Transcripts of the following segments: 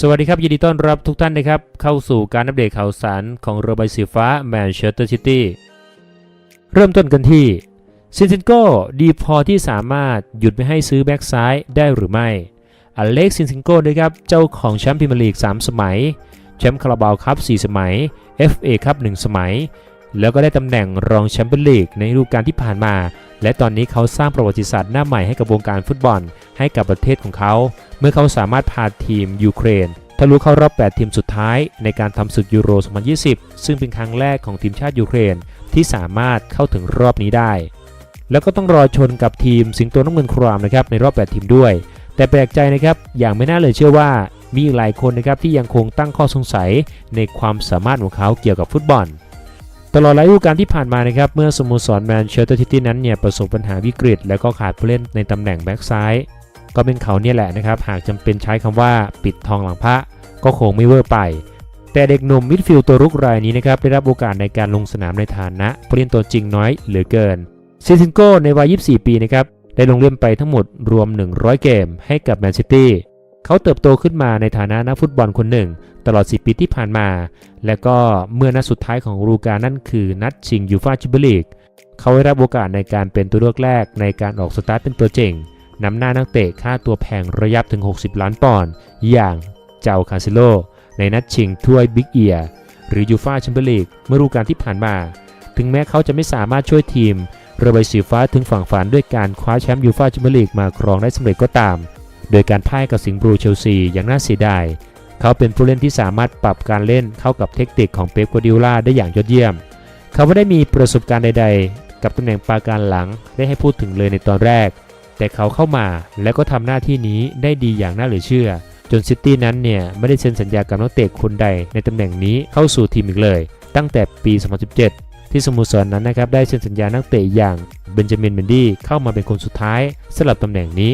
สวัสดีครับ ยินดีต้อนรับทุกท่านนะครับ เข้าสู่การอัปเดตข่าวสารของเรือใบสีฟ้าแมนเชสเตอร์ซิตี้เริ่มต้นกันที่ซินซินโกดีพอที่สามารถหยุดไม่ให้ซื้อแบ็กซ้ายได้หรือไม่ อเล็กซินซินโกนะครับ เจ้าของแชมป์พรีเมียร์ลีก 3 สมัย แชมป์คาราบาวครับ4สมัย FA ครับ1สมัย แล้วก็ได้ตำแหน่งรองแชมเปี้ยนลีกในฤดูกาลที่ผ่านมา และตอนนี้เขาสร้างประวัติศาสตร์หน้าใหม่ให้กับวงการฟุตบอล ให้กับประเทศของเขา เมื่อเขาสามารถพาทีมยูเครนทะลุเข้ารอบ 8 ทีมสุดท้ายในการทำศึกยูโร 2020 ซึ่งเป็นครั้งแรกของทีมชาติยูเครน ที่สามารถเข้าถึงรอบนี้ได้ แล้วก็ต้องรอชนกับทีมสิงโตน้ำเงินครามนะครับในรอบ 8 ทีมด้วย แต่แปลกใจนะครับอย่างไม่น่าเลยเชื่อว่ามีอีกหลายคนนะครับที่ยังคงตั้งข้อสงสัยในความสามารถของเขาเกี่ยวกับฟุตบอล ตลอดหลายฤดูกาลที่ผ่านมานะครับเมื่อสโมสรแมนเชสเตอร์ซิตี้นั้นเนี่ยประสบปัญหาวิกฤต และก็ขาดผู้เล่นในตำแหน่งแบ็กซ้ายก็เป็นเขาเนี่ยแหละนะครับหากจำเป็นใช้คำว่าปิดทองหลังพระก็คงไม่เวอร์ไป แต่เด็กหนุ่มมิดฟิลด์ตัวรุกรายนี้นะครับได้รับโอกาสในการลงสนามในฐานะผู้เล่นตัวจริงน้อยเหลือเกินซิซินโกในวัย 24 ปีนะครับได้ลงเล่นไปทั้งหมดรวม 100 เกมให้กับแมนซิตี้ เขาเติบโตขึ้นมาในฐานะนักฟุตบอลคนหนึ่ง ตลอด 10 ปีที่ผ่านมา และก็เมื่อนัดสุดท้ายของฤดูกาลนั่นคือนัดชิงยูฟาแชมเปี้ยนลีกเขาได้รับโอกาสในการเป็นตัวเลือกแรกในการออกสตาร์ทเป็นตัวจริงนำหน้านักเตะค่าตัวแพงระยับถึง 60 ล้านปอนด์อย่างเจ้าคาซิโล ในนัดชิงถ้วยบิ๊กเอียหรือยูฟาแชมเปี้ยนลีกเมื่อฤดูกาลที่ผ่านมา ถึงแม้เขาจะไม่สามารถช่วยทีมเรือใบสีฟ้าถึงฝั่งฝันด้วยการคว้าแชมป์ยูฟาแชมเปี้ยนลีกมาครองได้สำเร็จก็ตาม โดยการพ่ายกับสิงห์บลูเชลซีอย่างน่าเสียดาย เขาเป็นผู้เล่นที่สามารถปรับการเล่นเข้ากับเทคนิคของเป๊ปกัวร์ดิโอลาได้อย่างยอดเยี่ยม เขาไม่ได้มีประสบการณ์ใด ๆ กับตำแหน่งปราการหลังได้ให้พูดถึงเลยในตอนแรก แต่เขาเข้ามาแล้วก็ทำหน้าที่นี้ได้ดีอย่างน่าเหลือเชื่อ จนซิตี้นั้นเนี่ยไม่ได้เซ็นสัญญากับนักเตะคนใดในตำแหน่งนี้เข้าสู่ทีมอีกเลย ตั้งแต่ปี 2017ที่สโมสรนนั้นนะครับได้เซ็นสัญญานักเตะอย่างเบนจามินเมนดี้เข้ามาเป็นคนสุดท้ายสำหรับตำแหน่งนี้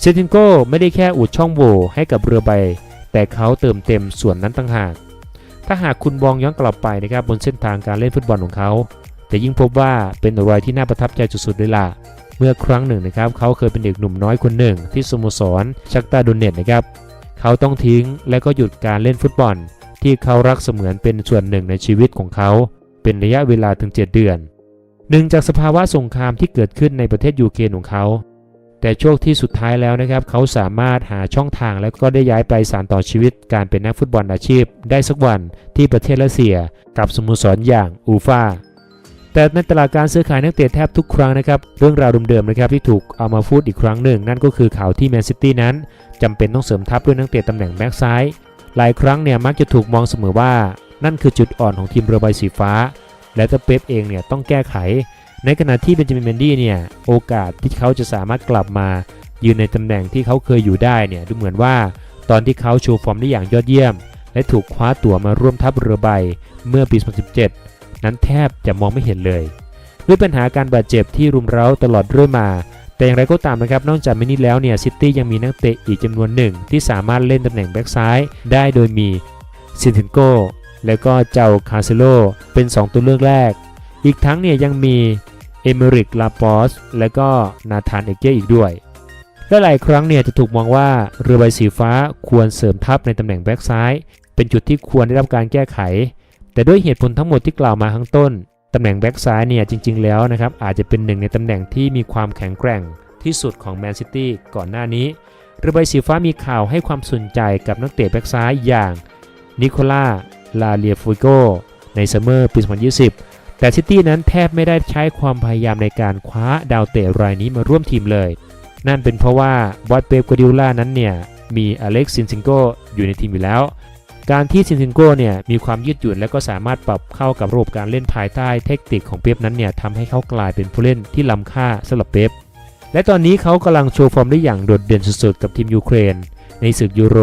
เซตินโกไม่ได้แค่อุดช่องโหว่ให้กับเรือใบ แต่เขาเติมเต็มส่วนนั้นต่างหาก ถ้าหากคุณมองย้อนกลับไปนะครับบนเส้นทางการเล่นฟุตบอลของเขาจะยิ่งพบว่าเป็นอะไรที่น่าประทับใจสุดๆเลยล่ะเมื่อครั้งหนึ่งนะครับเขาเคยเป็นเด็กหนุ่มน้อยคนหนึ่ง ที่สโมสรชักตาโดเนตนะครับเขาต้องทิ้งและก็หยุดการเล่นฟุตบอล ที่เขารักเสมือนเป็นส่วนหนึ่งในชีวิตของเขา เป็นระยะเวลาถึง 7 เดือนหนึ่งจากสภาวะสงครามที่เกิดขึ้นในประเทศยูเครนของเขา แต่โชคที่สุดท้ายแล้วนะครับ เขาสามารถหาช่องทางแล้วก็ได้ย้ายไปสานต่อชีวิตการเป็นนักฟุตบอลอาชีพ ได้สักวันที่ประเทศรัสเซียกับสโมสรอย่างอูฟาแต่ในตลาดการซื้อขายนักเตะแทบทุกครั้งนะครับ เรื่องราวเดิมๆนะครับที่ถูกเอามาพูดอีกครั้งหนึ่ง นั่นก็คือข่าวที่แมนซิตี้นั้นจำเป็นต้องเสริมทัพด้วยนักเตะตำแหน่งแบ็กซ้ายหลายครั้งเนี่ยมักจะถูกมองเสมอว่า นั่นคือจุดอ่อนของทีมเรือใบสีฟ้า และตัวเป๊ปเองเนี่ยต้องแก้ไข ในขณะที่เบนจามินเมนดี้เนี่ยโอกาสที่เขาจะสามารถกลับมายืนในตำแหน่งที่เขาเคยอยู่ได้เนี่ยดูเหมือนว่า ตอนที่เขาโชว์ฟอร์มได้อย่างยอดเยี่ยม และถูกคว้าตั๋วมาร่วมทัพเรือใบเมื่อปี 2017 นั้นแทบจะมองไม่เห็นเลย ด้วยปัญหาการบาดเจ็บที่รุมเร้าตลอดเรื่อยมา แต่อย่างไรก็ตามนะครับนอกจากมินี่แล้วเนี่ยซิตี้ยังมีนักเตะอีกจำนวนหนึ่ง ที่สามารถเล่นตำแหน่งแบ็กซ้ายได้โดยมีซินเทนโกและก็เจ้าคาเซโลเป็น 2 ตัวเลือกแรก อีกทั้งเนี่ยยังมีเอเมริกลาปอสและก็นาธานเอเกอีกด้วยและหลายครั้งเนี่ยจะถูกมองว่าเรือใบสีฟ้าควรเสริมทัพในตำแหน่งแบ็กซ้าย เป็นจุดที่ควรได้รับการแก้ไข แต่ด้วยเหตุผลทั้งหมดที่กล่าวมาข้างต้นตำแหน่งแบ็กซ้ายเนี่ยจริง ๆ แล้วนะครับอาจจะเป็นหนึ่งในตำแหน่งที่มีความแข็งแกร่งที่สุดของแมนซิตี้ก่อนหน้านี้ เรือใบสีฟ้ามีข่าวให้ความสนใจกับนักเตะแบ็กซ้ายอย่างนิโคล่าลาเลียฟูโกในซัมเมอร์ปี 2020 แต่ซิตี้นั้นแทบไม่ได้ใช้ความพยายามในการคว้าดาวเตะรายนี้มาร่วมทีมเลย นั่นเป็นเพราะว่าบอสเปปกัวดิล่านั้นเนี่ยมีอเล็กซินซิงโกอยู่ในทีมอยู่แล้ว การที่ซินซินโกเนี่ยมีความยืดหยุ่นและก็สามารถปรับเข้ากับระบบการเล่นภายใต้เทคนิคของเป๊ปนั้นเนี่ยทำให้เขากลายเป็นผู้เล่นที่ล้ำค่าสำหรับเป๊ปและตอนนี้เขากำลังโชว์ฟอร์มได้อย่างโดดเด่นสุดๆกับทีมยูเครน ในศึกยูโร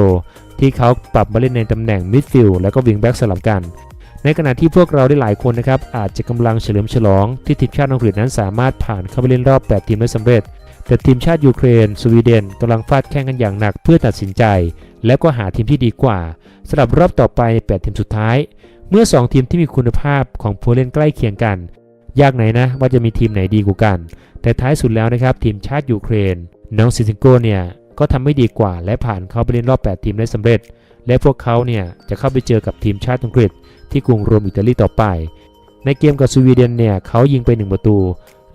ที่เขาปรับมาเล่นในตำแหน่งมิดฟิลด์และก็วิงแบ็กสลับกัน ในขณะที่พวกเราได้หลายคนนะครับอาจจะกำลังเฉลิมฉลองที่ทีมชาติอังกฤษนั้นสามารถผ่านเข้าไปเล่นรอบ 8 ทีมได้สำเร็จ แต่ทีมชาติยูเครน สวีเดนกำลังฟาดแข่งกันอย่างหนักเพื่อตัดสินใจ และก็หาทีมที่ดีกว่าสำหรับรอบต่อไปใน8ทีมสุดท้าย เมื่อ 2 ทีมที่มีคุณภาพของผู้เล่นใกล้เคียงกัน ยากไหนนะว่าจะมีทีมไหนดีกว่ากัน แต่ท้ายสุดแล้วนะครับทีมชาติยูเครนน้องซิซิโกเนี่ยก็ทำไม่ดีกว่า และผ่านเข้าไปเล่นรอบ 8 ทีมได้สำเร็จ และพวกเขาเนี่ยจะเข้าไปเจอกับทีมชาติอังกฤษ ที่กรุงโรมอิตาลีต่อไป ในเกมกับสวีเดนเนี่ยเขายิงไป 1 ประตู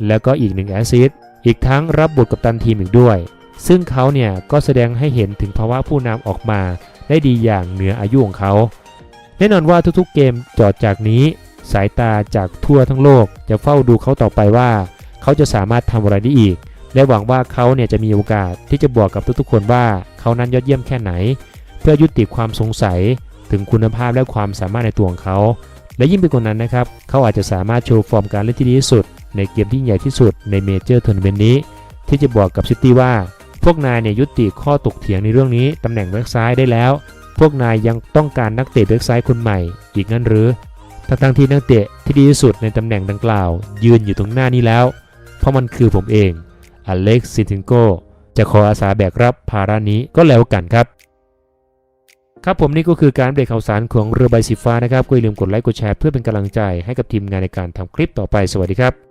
แล้วก็อีก 1 แอสซิสต์อีกทั้งรับบทกัปตันทีมอีกด้วย ซึ่งเขาเนี่ยก็แสดงให้เห็นถึงภาวะผู้นำออกมาได้ดีอย่างเหนืออายุของเขา แน่นอนว่าทุกๆเกมจอดจากนี้ สายตาจากทั่วทั้งโลก จะเฝ้าดูเขาต่อไปว่า เขาจะสามารถทำอะไรได้อีก และหวังว่าเขาเนี่ยจะมีโอกาสที่จะบอกกับทุกๆคนว่าเขานั้นยอดเยี่ยมแค่ไหน เพื่อยุติความสงสัยถึงคุณภาพและความสามารถในตัวของเขา และยิ่งไปกว่านั้นนะครับ เขาอาจจะสามารถโชว์ฟอร์มการเล่นที่ดีที่สุด ในเกมที่ใหญ่ที่สุดในเมเจอร์ทัวร์นาเมนต์นี้ ที่จะบอกกับซิตี้ว่า พวกนายเนี่ยยุติข้อตกเถียงในเรื่องนี้ตำแหน่งแบ็กซ้ายได้แล้ว พวกนายยังต้องการนักเตะแบ็กซ้ายคนใหม่ อีกงั้นหรือทั้งที่นักเตะที่ดีที่สุดในตำแหน่งดังกล่าว ยืนอยู่ตรงหน้านี้แล้ว เพราะมันคือผมเองอเล็กซินทินโกจะขออาสาแบกรับภาระนี้ก็แล้วกันครับ ครับผมนี่ก็คือการเบรกข่าวสารของเรือใบสีฟ้านะครับก็อย่าลืมกดไลค์กดแชร์เพื่อเป็นกำลังใจให้กับทีมงานในการทำคลิปต่อไปสวัสดีครับ